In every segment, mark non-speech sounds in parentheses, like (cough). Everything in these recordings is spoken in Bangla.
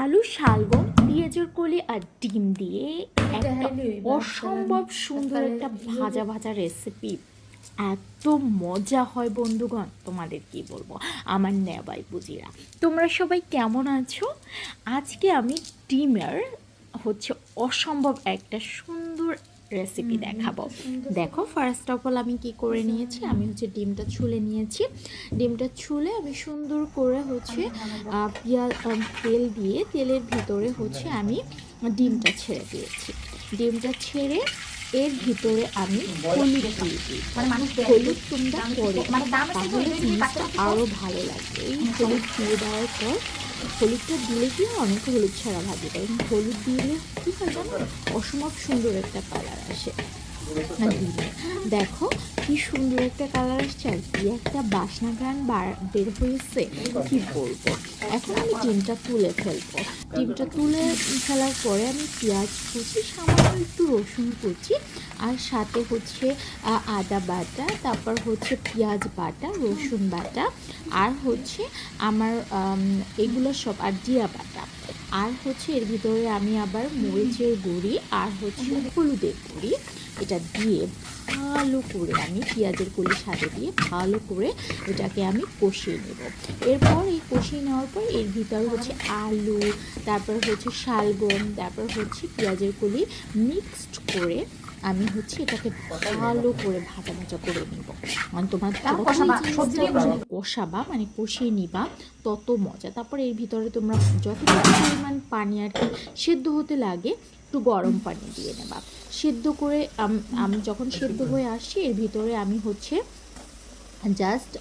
আলু শালগম পেঁয়াজের কলি আর ডিম দিয়ে একটা অসম্ভব সুন্দর একটা ভাজা ভাজা রেসিপি এত মজা হয় বন্ধুগণ তোমাদের কি বলব? আমার নেবাই বুঝিরা তোমরা সবাই কেমন আছো? আজকে আমি ডিমের হচ্ছে অসম্ভব একটা সুন্দর রেসিপি দেখাবো। দেখো ফার্স্ট অফ অল আমি কি করে নিয়েছি? আমি হচ্ছে ডিমটা ছুলে নিয়েছি। ডিমটা ছুলে আমি সুন্দর করে হচ্ছে পেঁয়াজ তেল দিয়ে তেলের ভিতরে হচ্ছে আমি ডিমটা ছেড়ে দিয়েছি। ডিমটা ছেড়ে এর ভিতরে আমি হলুদ দিয়ে দিই মানে হলুদ তোমরা পরে মানে তাহলে জিনিসটা আরও ভালো লাগবে। এই হলুদ দিয়ে দেওয়ার পর হলুদটা দিলে কি অনেক হলুদ ছাড়া ভাজি। দেয় কিন্তু হলুদ দিলে কী হয় জানো? অসম্ভব সুন্দর একটা কালার আসে। দিলে দেখো কি সুন্দর একটা কালার আসছে আর কি একটা বাসনা গান বের হয়েছে। কি বলব? এখন আমি ডিমটা তুলে ফেলব। ডিমটা তুলে ফেলার পরে আমি পেঁয়াজ কুচি সামান্য একটু রসুন কুচি আর সাথে হচ্ছে আদা বাটা তারপর হচ্ছে পেঁয়াজ বাটা রসুন বাটা আর হচ্ছে আমার আম, এগুলো সব আর জিরা বাটা। আর হচ্ছে এর ভিতরে আমি আবার মরিচের গুঁড়ি আর হচ্ছে হলুদের গুঁড়ি। এটা দিয়ে ভালো করে আমি পেঁয়াজের কলি সাথে দিয়ে ভালো করে এটাকে আমি কষিয়ে নেব। এরপর এই কষিয়ে নেওয়ার পর এর ভিতরে হচ্ছে আলু, তারপর হচ্ছে শালগম, তারপর হচ্ছে পেঁয়াজের কলি মিক্সড করে আমি হচ্ছে এটাকে ভালো করে ভাজা ভাজা করে নিব। মানে তোমার কষাবা, মানে কষিয়ে নিবা তত মজা। তারপর এর ভিতরে তোমরা যত পরিমাণ পানি আর কি সেদ্ধ হতে লাগে একটু গরম পানি দিয়ে নেবা। সেদ্ধ করে আম- আমি যখন সেদ্ধ হয়ে আসছি এর ভিতরে আমি হচ্ছে জাস্ট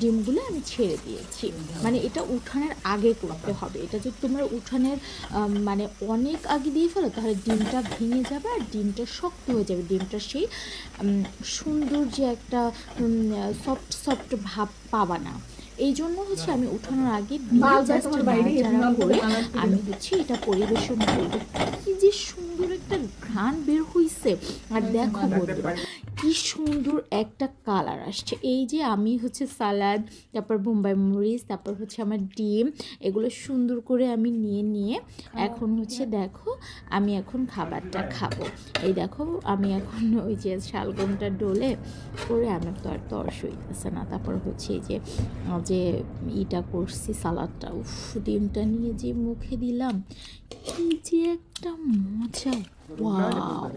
ডিমগুলো আমি ছেড়ে দিয়েছি। মানে এটা উঠানের আগে করতে হবে। এটা যদি তোমরা উঠানের মানে অনেক আগে দিয়ে ফেলো তাহলে ডিমটা ভেঙে যাবে আর ডিমটা শক্ত হয়ে যাবে। ডিমটা সেই সুন্দর যে একটা সফট সফট ভাব পাবা না। এই জন্য হচ্ছে আমি উঠানোর আগে করে করে আমি হচ্ছে এটা পরিবেশন করব। কি যে সুন্দর একটা ঘ্রাণ বের হইছে। আর দেখো বন্ধুরা কি সুন্দর একটা কালার আসছে। এই যে আমি হচ্ছে সালাদ তারপর বোম্বাই মরিচ তারপর হচ্ছে আমার ডিম এগুলো সুন্দর করে আমি নিয়ে নিয়ে এখন হচ্ছে দেখো আমি এখন খাবারটা খাব। এই দেখো আমি এখন (laughs) ওই যে শালগমটা ডোলে করে আমার তো আর তরস হইতেছে না। তারপর হচ্ছে এই যে যে ইটা করছি সালাদটা উফ ডিমটা নিয়ে যে মুখে দিলাম কি যে একটা ওয়াও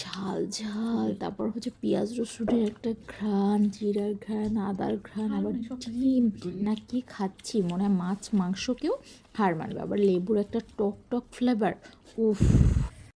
ঝাল ঝাল, তারপর হচ্ছে পেঁয়াজ রসুনের একটা ঘ্রাণ, জিরার ঘ্রাণ, আদার ঘ্রাণ, আবার ডিম। না, কি খাচ্ছি? মনে হয় মাছ মাংসকেও হার মানবে। আবার লেবুর একটা টক টক ফ্লেভার উফ।